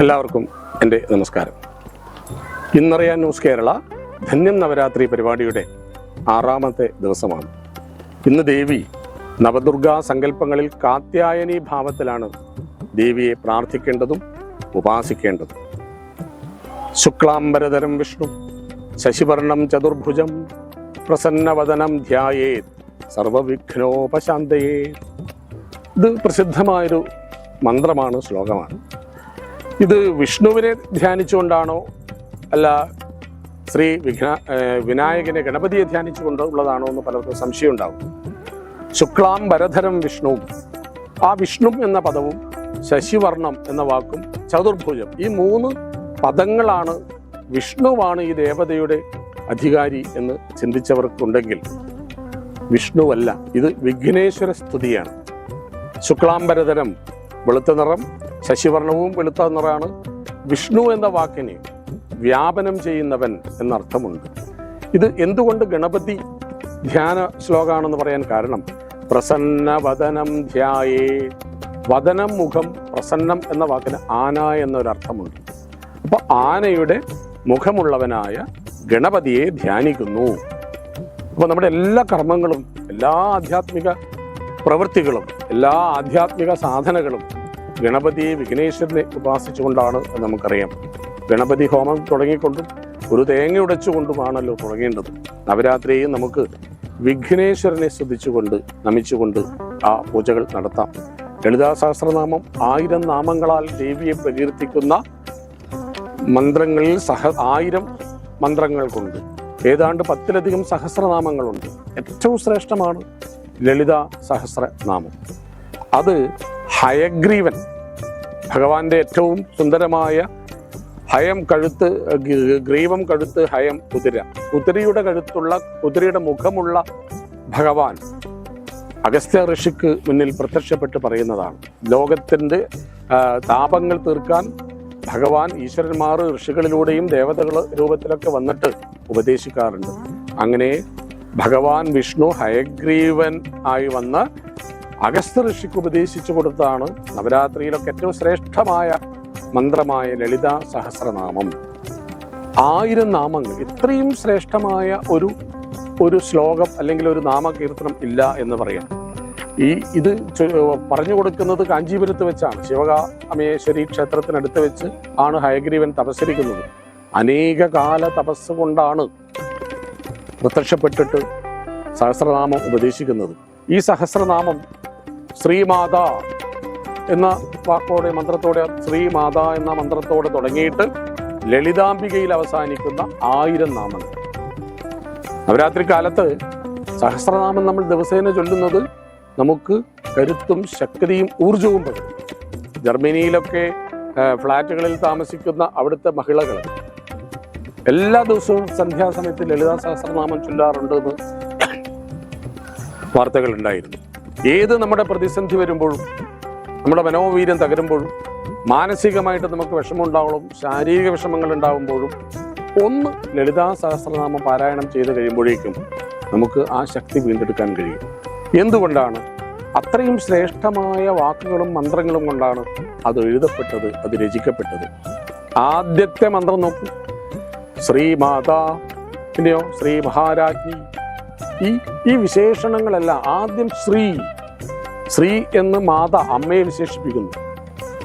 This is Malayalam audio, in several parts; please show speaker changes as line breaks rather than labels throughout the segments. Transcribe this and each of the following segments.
എല്ലാവർക്കും എന്റെ നമസ്കാരം. ഇന്നറിയാൻ ന്യൂസ് കേരള ധന്യം നവരാത്രി പരിപാടിയുടെ ആറാമത്തെ ദിവസമാണ്. ഇന്ന് ദേവി നവദുർഗാ സങ്കല്പങ്ങളിൽ കാത്യായനി ഭാവത്തിലാണ് ദേവിയെ പ്രാർത്ഥിക്കേണ്ടതും ഉപാസിക്കേണ്ടതും. ശുക്ലാംബരധരം വിഷ്ണു ശശിവർണം ചതുർഭുജം പ്രസന്നവദനം ധ്യായേ സർവവിഘ്നോപശാന്തയേ ഇത് പ്രസിദ്ധമായൊരു മന്ത്രമാണ് ശ്ലോകമാണ്. ഇത് വിഷ്ണുവിനെ ധ്യാനിച്ചുകൊണ്ടാണോ? അല്ല ശ്രീ വിഘ്ന വിനായകനെ ഗണപതിയെ ധ്യാനിച്ചുകൊണ്ട് ഉള്ളതാണോ എന്ന് പലർക്കും സംശയം ഉണ്ടാകും ശുക്ലാം വരധരം വിഷ്ണുവും ആ വിഷ്ണു എന്ന പദവും ശശിവർണം എന്ന വാക്കും ചതുർഭുജം. ഈ മൂന്ന് പദങ്ങളാണ് വിഷ്ണുവാണ് ഈ ദേവതയുടെ അധികാരി എന്ന് ചിന്തിച്ചവർക്കുണ്ടെങ്കിൽ വിഷ്ണുവല്ല ഇത് വിഘ്നേശ്വര സ്തുതിയാണ്. ശുക്ലാംബരതരം വെളുത്ത നിറം ശശിവർണവും വെളുത്ത നിറമാണ് വിഷ്ണു എന്ന വാക്കിന് വ്യാപനം ചെയ്യുന്നവൻ എന്നർത്ഥമുണ്ട്. ഇത് എന്തുകൊണ്ട് ഗണപതി ധ്യാന ശ്ലോകമാണെന്ന് പറയാൻ കാരണം? പ്രസന്ന വദനം ധ്യായേ. വദനം മുഖം പ്രസന്നം എന്ന വാക്കിന് ആന എന്നൊരർത്ഥമുണ്ട്. അപ്പൊ ആനയുടെ മുഖമുള്ളവനായ ഗണപതിയെ ധ്യാനിക്കുന്നു. അപ്പോൾ നമ്മുടെ എല്ലാ കർമ്മങ്ങളും എല്ലാ ആധ്യാത്മിക പ്രവൃത്തികളും എല്ലാ ആധ്യാത്മിക സാധനകളും ഗണപതിയെ വിഘ്നേശ്വരനെ ഉപാസിച്ചുകൊണ്ടാണ് നമുക്കറിയാം. ഗണപതി ഹോമം തുടങ്ങിക്കൊണ്ടും ഒരു തേങ്ങ ഉടച്ചുകൊണ്ടുമാണല്ലോ തുടങ്ങേണ്ടത്. നവരാത്രിയും നമുക്ക് വിഘ്നേശ്വരനെ സ്തുതിച്ചുകൊണ്ട് നമിച്ചുകൊണ്ട് ആ പൂജകൾ നടത്താം. ലളിതാ സഹസ്രനാമം ആയിരം നാമങ്ങളാൽ ദേവിയെ പ്രകീർത്തിക്കുന്ന മന്ത്രങ്ങളിൽ സഹ ആയിരം മന്ത്രങ്ങൾ കൊണ്ട് ഏതാണ്ട് പത്തിലധികം സഹസ്രനാമങ്ങളുണ്ട്. ഏറ്റവും ശ്രേഷ്ഠമാണ് ലളിത സഹസ്രനാമം അത് ഹയഗ്രീവൻ ഭഗവാന്റെ ഏറ്റവും സുന്ദരമായ ഹയം കഴുത്ത് ഗ്രീവം കഴുത്ത് ഹയം കുതിര. കുതിരയുടെ കഴുത്തുള്ള കുതിരയുടെ മുഖമുള്ള ഭഗവാൻ അഗസ്ത്യ ഋഷിക്ക് മുന്നിൽ പ്രത്യക്ഷപ്പെട്ട് പറയുന്നതാണ്. ലോകത്തിന്റെ താപങ്ങൾ തീർക്കാൻ ഭഗവാൻ ഈശ്വരന്മാർ ഋഷികളിലൂടെയും ദേവതകൾ രൂപത്തിലൊക്കെ വന്നിട്ട് ഉപദേശിക്കാറുണ്ട്. അങ്ങനെ ഭഗവാൻ വിഷ്ണു ഹയഗ്രീവൻ ആയി വന്ന് അഗസ്ത്യ ഋഷിക്ക് ഉപദേശിച്ചു കൊടുത്താണ് നവരാത്രിയിലൊക്കെ ഏറ്റവും ശ്രേഷ്ഠമായ മന്ത്രമായ ലളിത സഹസ്രനാമം. ആയിരം നാമങ്ങൾ ഇത്രയും ശ്രേഷ്ഠമായ ഒരു ഒരു ശ്ലോകം അല്ലെങ്കിൽ ഒരു നാമകീർത്തനം ഇല്ല എന്ന് പറയാം. ഈ ഇത് പറഞ്ഞു കൊടുക്കുന്നത് കാഞ്ചീപുരത്ത് വെച്ചാണ്. ശിവകാമേശ്വരി ക്ഷേത്രത്തിനടുത്ത് വെച്ച് ആണ് ഹയഗ്രീവൻ തപസ്സരിക്കുന്നത് അനേക കാല തപസ് കൊണ്ടാണ് പ്രത്യക്ഷപ്പെട്ടിട്ട് സഹസ്രനാമം ഉപദേശിക്കുന്നത്. ഈ സഹസ്രനാമം ശ്രീമാത എന്ന വാക്കോടെ മന്ത്രത്തോടെ ശ്രീമാത എന്ന മന്ത്രത്തോടെ തുടങ്ങിയിട്ട് ലളിതാംബികയിൽ അവസാനിക്കുന്ന ആയിരം നാമങ്ങൾ. നവരാത്രി കാലത്ത് സഹസ്രനാമം നമ്മൾ ദിവസേന ചൊല്ലുന്നത് നമുക്ക് കരുത്തും ശക്തിയും ഊർജവും പകരും. ജർമ്മനിയിലൊക്കെ ഫ്ലാറ്റുകളിൽ താമസിക്കുന്ന അവിടുത്തെ മഹിളകൾ എല്ലാ ദിവസവും സന്ധ്യാസമയത്ത് ലളിതാ സഹസ്രനാമം ചൊല്ലാറുണ്ടെന്ന് വാർത്തകളുണ്ടായിരുന്നു ഏത് നമ്മുടെ പ്രതിസന്ധി വരുമ്പോഴും നമ്മുടെ മനോവീര്യം തകരുമ്പോഴും മാനസികമായിട്ട് നമുക്ക് വിഷമമുണ്ടാവണം ശാരീരിക വിഷമങ്ങൾ ഉണ്ടാകുമ്പോഴും ഒന്ന് ലളിതാ സഹസ്രനാമം പാരായണം ചെയ്ത് കഴിയുമ്പോഴേക്കും നമുക്ക് ആ ശക്തി വീണ്ടെടുക്കാൻ കഴിയും. എന്തുകൊണ്ടാണ്? അത്രയും ശ്രേഷ്ഠമായ വാക്കുകളും മന്ത്രങ്ങളും കൊണ്ടാണ് അത് എഴുതപ്പെട്ടത് അത് രചിക്കപ്പെട്ടത്. ആദ്യത്തെ മന്ത്രം നോക്കൂ. ശ്രീമാതാ പിന്നെയോ ശ്രീ മഹാരാജ്ഞി ഈ ഈ വിശേഷണങ്ങളെല്ലാം ആദ്യം ശ്രീ ശ്രീ എന്ന് മാത അമ്മയെ വിശേഷിപ്പിക്കുന്നു.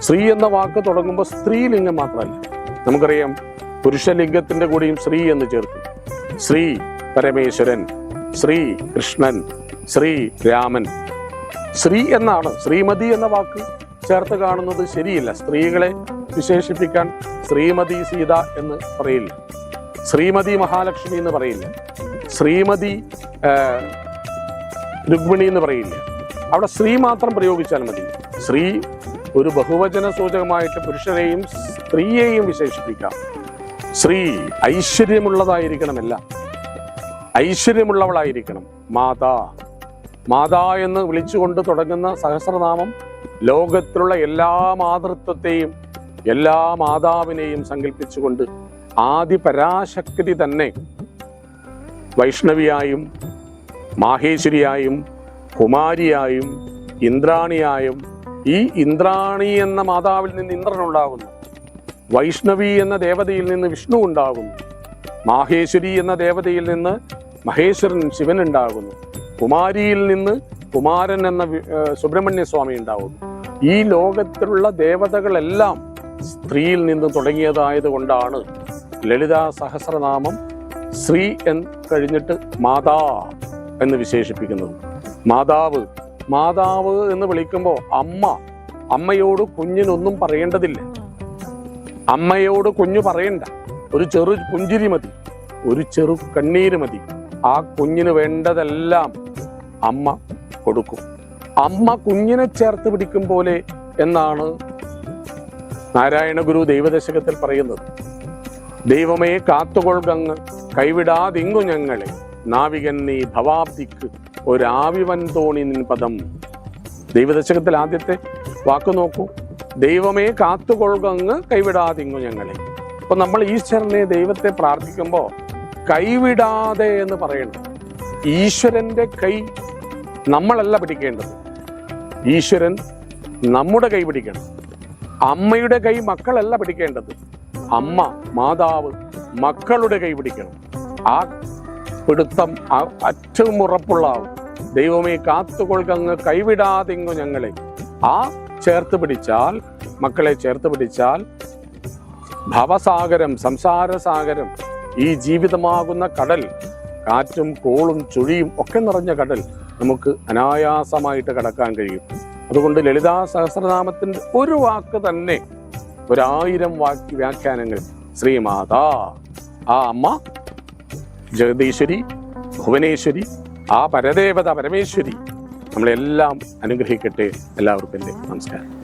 സ്ത്രീ എന്ന വാക്ക് തുടങ്ങുമ്പോൾ സ്ത്രീലിംഗം മാത്രമല്ല. നമുക്കറിയാം പുരുഷലിംഗത്തിന്റെ കൂടെയും ശ്രീ എന്ന് ചേർക്കും. ശ്രീ പരമേശ്വരൻ ശ്രീ കൃഷ്ണൻ ശ്രീ രാമൻ. ശ്രീ എന്നാണ് ശ്രീമതി എന്ന വാക്ക് ചേർത്ത് കാണുന്നത് ശരിയില്ല. സ്ത്രീകളെ വിശേഷിപ്പിക്കാൻ ശ്രീമതി സീത എന്ന് പറയില്ല. ശ്രീമതി മഹാലക്ഷ്മി എന്ന് പറയില്ല. ശ്രീമതി രുക്മിണി എന്ന് പറയില്ല? അവിടെ സ്ത്രീ മാത്രം പ്രയോഗിച്ചാൽ മതി. സ്ത്രീ ഒരു ബഹുവചന സൂചകമായിട്ട് പുരുഷനെയും സ്ത്രീയെയും വിശേഷിപ്പിക്കാം. ശ്രീ ഐശ്വര്യമുള്ളതായിരിക്കണമല്ല. ഐശ്വര്യമുള്ളവളായിരിക്കണം. മാതാ. മാതാ എന്ന് വിളിച്ചുകൊണ്ട് തുടങ്ങുന്ന സഹസ്രനാമം ലോകത്തിലുള്ള എല്ലാ മാതൃത്വത്തെയും എല്ലാ മാതാവിനെയും സങ്കല്പിച്ചുകൊണ്ട് ആദി പരാശക്തി തന്നെ വൈഷ്ണവിയായും മാഹേശ്വരിയായും കുമാരിയായും ഇന്ദ്രാണിയായും ഈ ഇന്ദ്രാണി എന്ന മാതാവിൽ നിന്ന് ഇന്ദ്രൻ ഉണ്ടാകുന്നു. വൈഷ്ണവി എന്ന ദേവതയിൽ നിന്ന് വിഷ്ണു ഉണ്ടാകുന്നു. മാഹേശ്വരി എന്ന ദേവതയിൽ നിന്ന് മഹേശ്വരൻ ശിവൻ ഉണ്ടാകുന്നു. കുമാരിയിൽ നിന്ന് കുമാരൻ എന്ന സുബ്രഹ്മണ്യ സ്വാമി ഉണ്ടാകുന്നു. ഈ ലോകത്തിലുള്ള ദേവതകളെല്ലാം സ്ത്രീയിൽ നിന്ന് തുടങ്ങിയതായത് കൊണ്ടാണ് ലളിതാ സഹസ്രനാമം ശ്രീ എന്ന് കഴിഞ്ഞിട്ട് മാതാ എന്ന് വിശേഷിപ്പിക്കുന്നത് മാതാവ്. മാതാവ് എന്ന് വിളിക്കുമ്പോൾ അമ്മ. അമ്മയോട് കുഞ്ഞിനൊന്നും പറയേണ്ടതില്ല. അമ്മയോട് കുഞ്ഞു പറയണ്ട. ഒരു ചെറു പുഞ്ചിരി മതി. ഒരു ചെറു കണ്ണീര് മതി. ആ കുഞ്ഞിന് വേണ്ടതെല്ലാം അമ്മ കൊടുക്കും. അമ്മ കുഞ്ഞിനെ ചേർത്ത് പിടിക്കും പോലെ എന്നാണ് നാരായണ ഗുരു ദൈവദശകത്തിൽ പറയുന്നത്. ദൈവമേ കാത്തുകൊൾകങ്ങ്. കൈവിടാതിങ്ങു ഞങ്ങളെ. നാവികൻ നീ ഭവാബ്ദിക്ക് ഒരാവിവൻ തോണി നിൻ പദം. ദൈവദശകത്തിൽ ആദ്യത്തെ വാക്ക് നോക്കൂ. ദൈവമേ കാത്തുകൊൾകങ്ങ് കൈവിടാതിങ്ങു ഞങ്ങളെ. അപ്പൊ നമ്മൾ ഈശ്വരനെ ദൈവത്തെ പ്രാർത്ഥിക്കുമ്പോൾ കൈവിടാതെ എന്ന് പറയണം ഈശ്വരന്റെ കൈ നമ്മളല്ല പിടിക്കേണ്ടത്. ഈശ്വരൻ നമ്മുടെ കൈ പിടിക്കണം. അമ്മയുടെ കൈ മക്കളല്ല പിടിക്കേണ്ടത്. അമ്മ മാതാവ് മക്കളുടെ കൈ പിടിക്കണം. ആ പിടുത്തം ആ ഏറ്റവും ഉറപ്പുള്ളാവും ദൈവമേ കാത്തുകൊൾക്കങ്ങ് കൈവിടാതിങ്ങു ഞങ്ങളെ. ആ ചേർത്ത് പിടിച്ചാൽ മക്കളെ ചേർത്ത് പിടിച്ചാൽ ഭവസാഗരം സംസാരസാഗരം ഈ ജീവിതമാകുന്ന കടൽ കാറ്റും കോളും ചുഴിയും ഒക്കെ നിറഞ്ഞ കടൽ നമുക്ക് അനായാസമായിട്ട് കടക്കാൻ കഴിയും. അതുകൊണ്ട് ലളിതാ സഹസ്രനാമത്തിന്റെ ഒരു വാക്ക് തന്നെ ഒരായിരം വാക്യ വ്യാഖ്യാനങ്ങൾ ശ്രീമാതാ ആ അമ്മ ജഗദീശ്വരി ഭുവനേശ്വരി ആ പരദേവത പരമേശ്വരി നമ്മളെല്ലാം അനുഗ്രഹിക്കട്ടെ എല്ലാവർക്കും നമസ്കാരം.